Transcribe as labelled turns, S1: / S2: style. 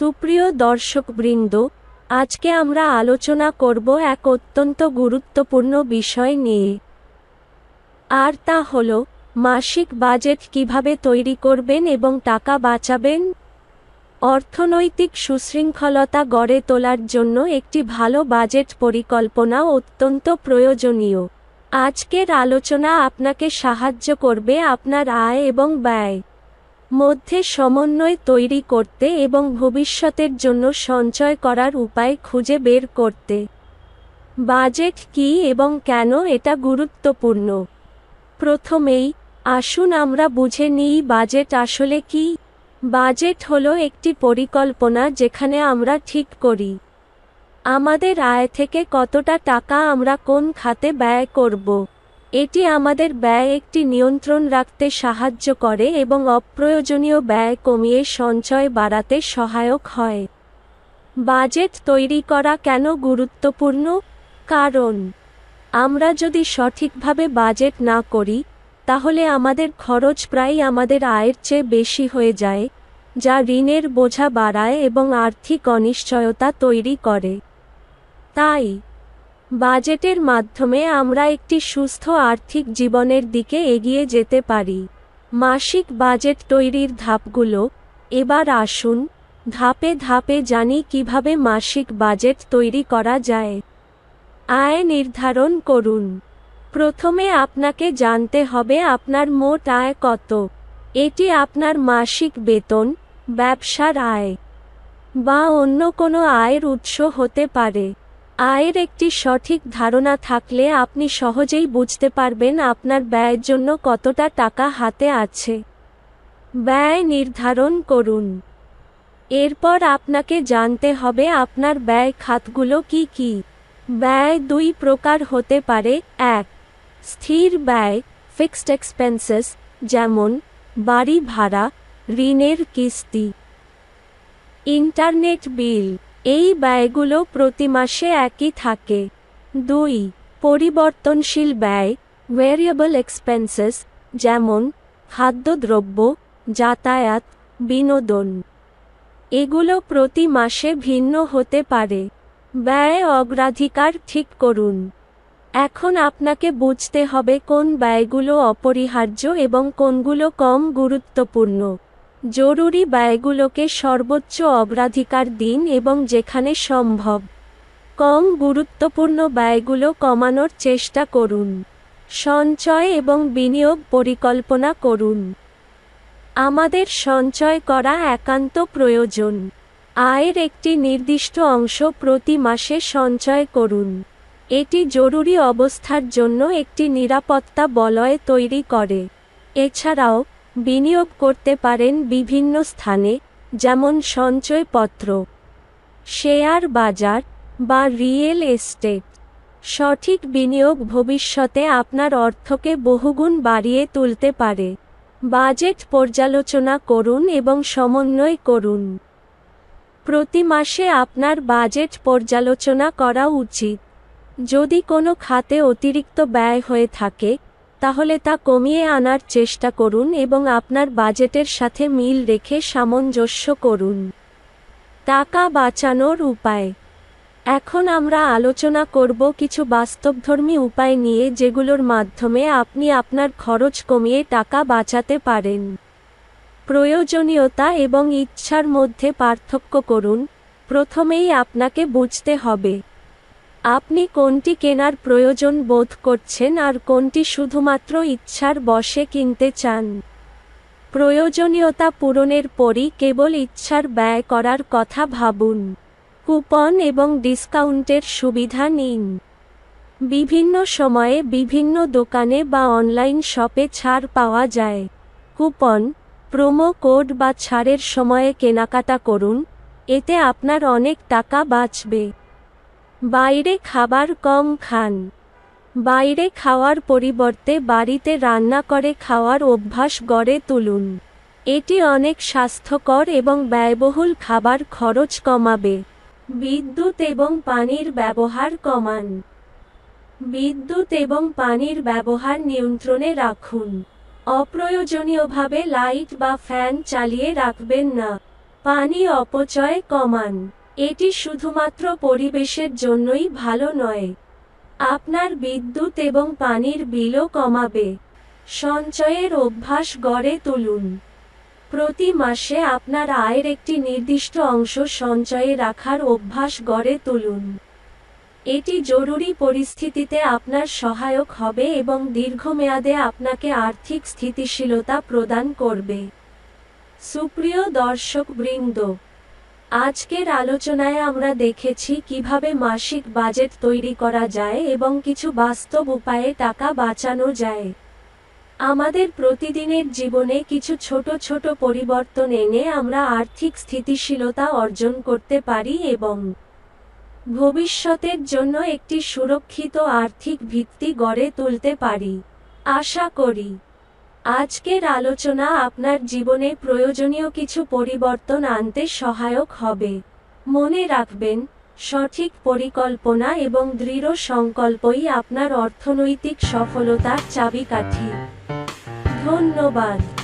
S1: সুপ্রিয় দর্শকবৃন্দ, আজকে আমরা আলোচনা করব এক অত্যন্ত গুরুত্বপূর্ণ বিষয় নিয়ে। আর তা হল, মাসিক বাজেট কীভাবে তৈরি করবেন এবং টাকা বাঁচাবেন? অর্থনৈতিক সুশৃঙ্খলতা গড়ে তোলার জন্য একটি ভালো বাজেট পরিকল্পনা অত্যন্ত প্রয়োজনীয়। আজকের আলোচনা আপনাকে সাহায্য করবে আপনার আয় এবং ব্যয়। মধ্যে সমন্বয় তৈরি করতে এবং ভবিষ্যতের জন্য সঞ্চয় করার উপায় খুঁজে বের করতে। বাজেট কি এবং কেন এটা গুরুত্বপূর্ণ? প্রথমেই, আসুন আমরা বুঝে নিই বাজেট আসলে কি। বাজেট হলো একটি পরিকল্পনা যেখানে আমরা ঠিক করি। আমাদের আয় থেকে কতটা টাকা আমরা কোন খাতে ব্যয় করব। এটি আমাদের ব্যয় একটি নিয়ন্ত্রণ রাখতে সাহায্য করে এবং অপ্রয়োজনীয় ব্যয় কমিয়ে সঞ্চয় বাড়াতে সহায়ক হয়। বাজেট তৈরি করা কেন গুরুত্বপূর্ণ? কারণ, আমরা যদি সঠিকভাবে বাজেট না করি, তাহলে আমাদের খরচ প্রায় আমাদের আয়ের চেয়ে বেশি হয়ে যায়, যা ঋণের বোঝা বাড়ায় এবং আর্থিক অনিশ্চয়তা তৈরি করে। তাই বাজেটের মাধ্যমে আমরা একটি সুস্থ আর্থিক জীবনের দিকে এগিয়ে যেতে পারি। মাসিক বাজেট তৈরির ধাপগুলো, এবার আসুন, ধাপে ধাপে জানি কীভাবে মাসিক বাজেট তৈরি করা যায়। আয় নির্ধারণ করুন। প্রথমে আপনাকে জানতে হবে আপনার মোট আয় কত। এটি আপনার মাসিক বেতন, ব্যবসার আয়, বা অন্য কোনো আয়ের উৎস হতে পারে। আয়ের একটি সঠিক ধারণা থাকলে আপনি সহজেই বুঝতে পারবেন আপনার ব্যয়ের জন্য কতটা টাকা হাতে আছে। ব্যয় নির্ধারণ করুন। এরপর আপনাকে জানতে হবে আপনার ব্যয় খাতগুলো কি কি। ব্যয় দুই প্রকার হতে পারে। এক, স্থির ব্যয় ফিক্সড এক্সপেন্সেস যেমন বাড়ি ভাড়া, ঋণের কিস্তি। Internet bill. এই ব্যয়গুলো প্রতি মাসে একই থাকে। দুই, পরিবর্তনশীল ব্যয় ভেরিয়েবল এক্সপেন্সেস যেমন খাদ্যদ্রব্য, যাতায়াত, বিনোদন। এগুলো প্রতি মাসে ভিন্ন হতে পারে। ব্যয় অগ্রাধিকার ঠিক করুন। এখন আপনাকে বুঝতে হবে কোন ব্যয়গুলো অপরিহার্য এবং কোনগুলো কম গুরুত্বপূর্ণ। জরুরি ব্যয়গুলোকে সর্বোচ্চ অগ্রাধিকার দিন এবং যেখানে সম্ভব। কম গুরুত্বপূর্ণ ব্যয়গুলো কমানোর চেষ্টা করুন। সঞ্চয় এবং বিনিয়োগ পরিকল্পনা করুন। আমাদের সঞ্চয় করা একান্ত প্রয়োজন। আয়ের একটি নির্দিষ্ট অংশ প্রতি মাসে সঞ্চয় করুন। এটি জরুরি অবস্থার জন্য একটি নিরাপত্তা বলয় তৈরি করে। এছাড়াও বিনিয়োগ করতে পারেন বিভিন্ন স্থানে, যেমন সঞ্চয়পত্র, শেয়ার বাজার বা রিয়েল এস্টেট। সঠিক বিনিয়োগ ভবিষ্যতে আপনার অর্থকে বহুগুণ বাড়িয়ে তুলতে পারে। বাজেট পর্যালোচনা করুন এবং সমন্বয় করুন। প্রতি মাসে আপনার বাজেট পর্যালোচনা করা উচিত। যদি কোনো খাতে অতিরিক্ত ব্যয় হয়ে থাকে তাহলে তা কমিয়ে আনার চেষ্টা করুন এবং আপনার বাজেটের সাথে মিল রেখে সামঞ্জস্য করুন। টাকা বাঁচানোর উপায়। এখন আমরা আলোচনা করব কিছু বাস্তবধর্মী উপায় নিয়ে যেগুলোর মাধ্যমে আপনি আপনার খরচ কমিয়ে টাকা বাঁচাতে পারেন। প্রয়োজনীয়তা এবং ইচ্ছার মধ্যে পার্থক্য করুন। প্রথমেই আপনাকে বুঝতে হবে আপনি কোনটি কেনার প্রয়োজন বোধ করছেন আর কোনটি শুধুমাত্র ইচ্ছার বশে কিনতে চান? প্রয়োজনীয়তা পূরণের পরই কেবল ইচ্ছার ব্যয় করার কথা ভাবুন। কুপন এবং ডিসকাউন্টের সুবিধা নিন। বিভিন্ন সময়ে বিভিন্ন দোকানে বা অনলাইন শপে ছাড় পাওয়া যায়। কুপন, প্রোমো কোড বা ছাড়ের সময়ে কেনাকাটা করুন, এতে আপনার অনেক টাকা বাঁচবে। বাইরে খাবার কম খান। বাইরে খাওয়ার পরিবর্তে বাড়িতে রান্না করে খাওয়ার অভ্যাস গড়ে তুলুন। এটি অনেক স্বাস্থ্যকর এবং ব্যয়বহুল খাবার খরচ কমাবে। বিদ্যুৎ এবং পানির ব্যবহার কমান। বিদ্যুৎ এবং পানির ব্যবহার নিয়ন্ত্রণে রাখুন। অপ্রয়োজনীয়ভাবে লাইট বা ফ্যান চালিয়ে রাখবেন না। পানি অপচয় কমান। এটি শুধুমাত্র পরিবেশের জন্যই ভালো নয়। আপনার বিদ্যুৎ এবং পানির বিলও কমাবে। সঞ্চয়ের অভ্যাস গড়ে তুলুন। প্রতি মাসে আপনার আয়ের একটি নির্দিষ্ট অংশ সঞ্চয়ে রাখার অভ্যাস গড়ে তুলুন। এটি জরুরি পরিস্থিতিতে আপনার সহায়ক হবে এবং দীর্ঘমেয়াদে আপনাকে আর্থিক স্থিতিশীলতা প্রদান করবে। সুপ্রিয় দর্শকবৃন্দ আজকের আলোচনায় আমরা দেখেছি কীভাবে মাসিক বাজেট তৈরি করা যায় এবং কিছু বাস্তব উপায়ে টাকা বাঁচানো যায়। আমাদের প্রতিদিনের জীবনে কিছু ছোট ছোট পরিবর্তন এনে আমরা আর্থিক স্থিতিশীলতা অর্জন করতে পারি এবং ভবিষ্যতের জন্য একটি সুরক্ষিত আর্থিক ভিত্তি গড়ে তুলতে পারি। আশা করি আজকের আলোচনা আপনার জীবনে প্রয়োজনীয় কিছু পরিবর্তন আনতে সহায়ক হবে। মনে রাখবেন, সঠিক পরিকল্পনা এবং দৃঢ় সংকল্পই আপনার অর্থনৈতিক সফলতার চাবিকাঠি। ধন্যবাদ।